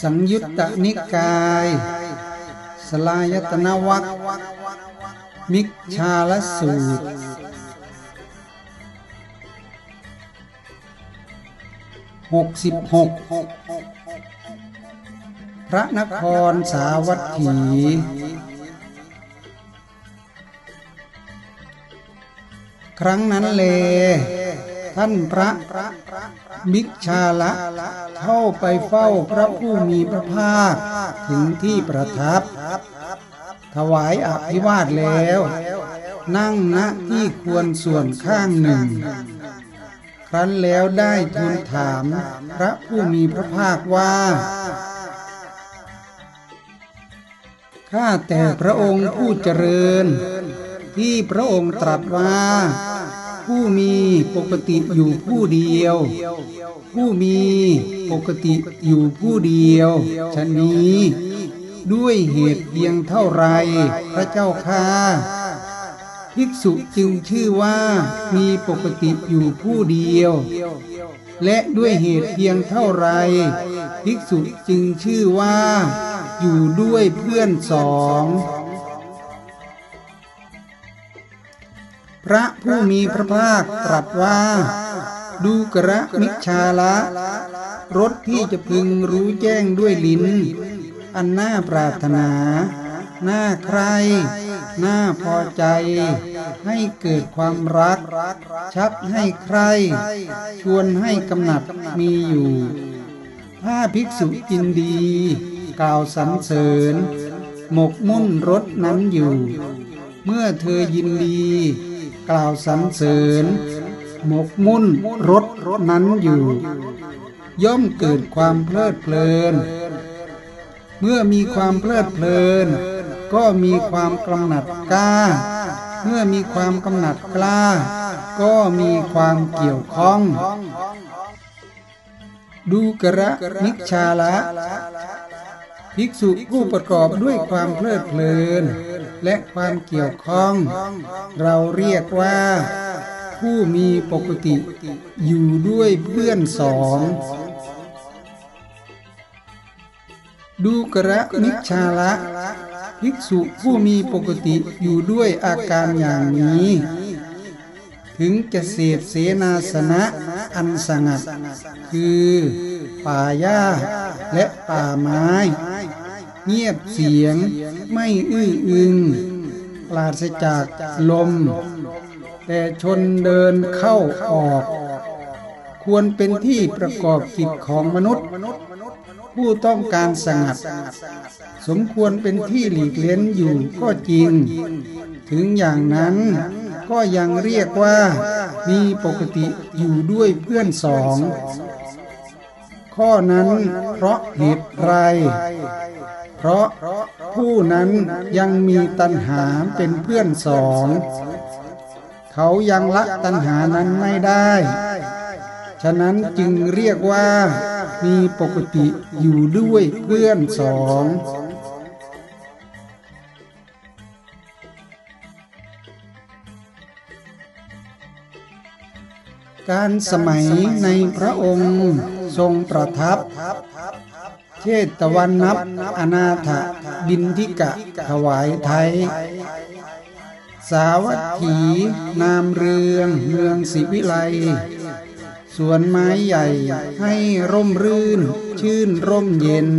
สังยุตตนิกาย สลายตนวัคมิกชาลสูตรหกสิบหกพระนครสาวัตถี ครั้งนั้นเล ท่านพระมิกชาละเข้าไปเฝ้าพระผู้มีพระภาค ถึงที่ประทับ ถวายอภิวาทแล้ว นั่งณที่ควรส่วนข้างหนึ่ง ครั้นแล้วได้ทูลถามพระผู้มีพระภาคว่าข้าแต่พระองค์ผู้เจริญ ที่พระองค์ตรัสว่า ผู้มีปกติอยู่ผู้เดียว ผู้มีปกติอยู่ผู้เดียวชนนี้ ด้วยเหตุเพียงเท่าไรพระเจ้าค่าภิกษุจึงชื่อว่ามีปกติอยู่ผู้เดียว และด้วยเหตุเพียงเท่าไรภิกษุจึงชื่อว่า อยู่ด้วยเพื่อนสอง พระผู้มีพระภาคตรัสว่า ดูกระมิชาละรถที่จะพึงรู้แจ้งด้วยลิ้น อันน่าปรารถนาน่าใครน่าพอใจ ให้เกิดความรัก ชักให้ใคร ชวนให้กำหนัดมีอยู่ ถ้าภิกษุยินดี กล่าวสรรเสริญ หมกมุ่นรถนั้นอยู่ เมื่อเธอยินดี กล่าวสรรเสริญ หมกมุ่นรถนั้นอยู่ ย่อมเกิดความเพลิดเพลิน เมื่อมีความเพลิดเพลิน ก็มีความกำหนัดกล้า เมื่อมีความกำหนัดกล้า ก็มีความเกี่ยวข้อง ดูกระนิชาละ ภิกษุผู้ประกอบด้วยความเพลิดเพลิน และความเกี่ยวข้อง เราเรียกว่า ผู้มีปกติ อยู่ด้วยเพื่อนสองดูกระนิชาละภิกษุผู้มีปกติอยู่ด้วยอาการอย่างนี้ ถึงจะเสพเสนาสนะอันสงัด คือ ป่าหญ้าและป่าไม้ เงียบเสียงไม่อื้ออึงปราศจากลม แต่ชนเดินเข้าออก ควรเป็นที่ประกอบกิจของมนุษย์ ผู้ต้องการสงัด สมควรเป็นที่หลีกเล้นอยู่ก็จริง ถึงอย่างนั้นก็ยังเรียกว่ามีปกติอยู่ด้วยเพื่อนสอง ข้อนั้นเพราะเหตุไร เพราะผู้นั้นยังมีตัณหาเป็นเพื่อนสอง เขายังละตัณหานั้นไม่ได้ ฉะนั้นจึงเรียกว่ามีปกติอยู่ด้วยเพื่อนสองการสมัยในพระองค์ทรงประทับ เชตวันนับอนาถบินทิกะถวายไทย สาวัตถี นามเรือง เมืองศิวิไลสวนไม้ใหญ่ให้ร่มรื่น ชื่นร่มเย็น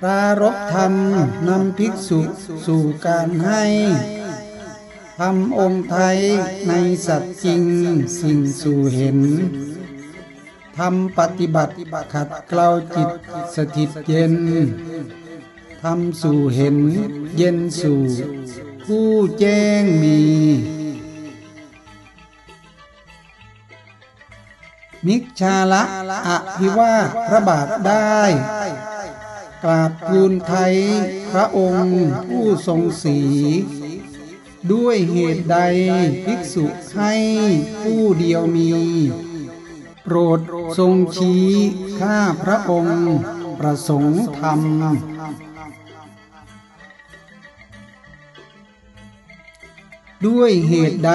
ปรารบธรรมนำภิกษุสู่การให้ทำองค์ไทยในสัตว์จริงสิ่งสู่เห็น ทำปฏิบัติขัดเกลาจิตสถิตเย็นทำสู่เห็นเย็นสู่ ผู้แจ้งมี มิชาละอภิวาพระบาทได้ กราบทูลไทยพระองค์ผู้ทรงศรีด้วยเหตุใดภิกษุให้ผู้เดียวมี โปรดทรงชี้ข้าพระองค์ประสงค์ธรรม ด้วยเหตุใด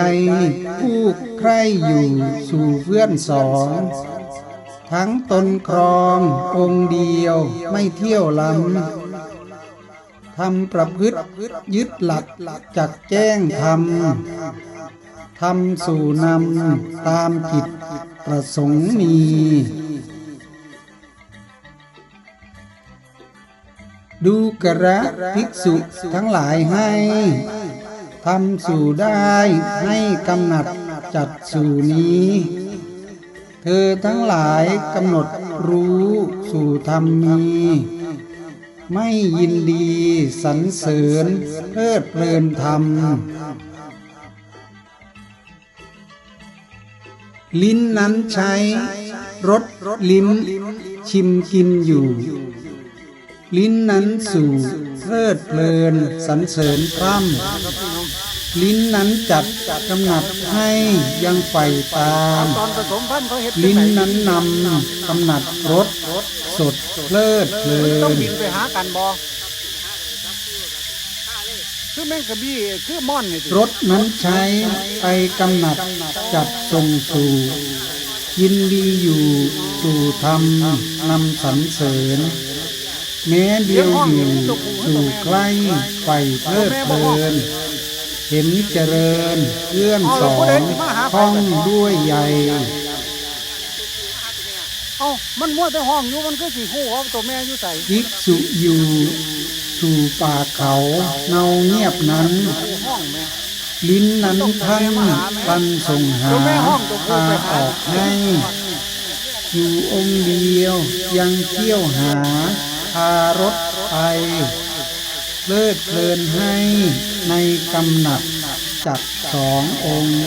ผู้ใครอยู่สู่เพื่อนสองทั้งตนครององค์เดียวไม่เที่ยวล้ำทำประพฤติยึดหลักจักแจ้งธรรม ทำสู่นำตามกิจประสงค์มีดูกระภิกษุทั้งหลายให้ทำสู่ได้ให้กำหนัดจัดสู่นี้ เธอทั้งหลายกำหนดรู้สู่ธรรมมี ไม่ยินดีสรรเสริญเพลิดเพลินธรรม ลิ้นนั้นใช้รสลิ้ม ชิมกินอยู่ ลิ้นนั้นสู่เพลิดเพลินสรรเสริญพร่ำลิ้นนั้นจัดกำหนัดให้ยังไฟตามตอนผสมพันธุ์เขาเห็ดลิ้นนั้นนำกำหนัดรสสดเพลิดเพลิต้องน บินไปหากันบอ คือแมงกะบี้คือม่อนนี่สิรถนั้นใช้ไปกำหนัดจัดทรงสู่ยินดีอยู่สู่ธรรมนำสรรเสริญ แม้เดียวอยู่สู่ใกล้ไฟเพลิดเพลิน เห็นเจริญเพื่อนสองท่องด้วยใหญ่เอ้ามันมัวแต่ห้องอยู่มันก็สิหูว่าตัวแม่อยู่ใส่ ภิกษุอยู่ สู่ป่าเขาเนาเงียบนั้น ลิ้นนั้นท่านปันส่งหาพาออกให้อยู่องค์เดียวยังเที่ยวหาพารถไปเลิดเพลินให้ในกำหนัดจักสององค์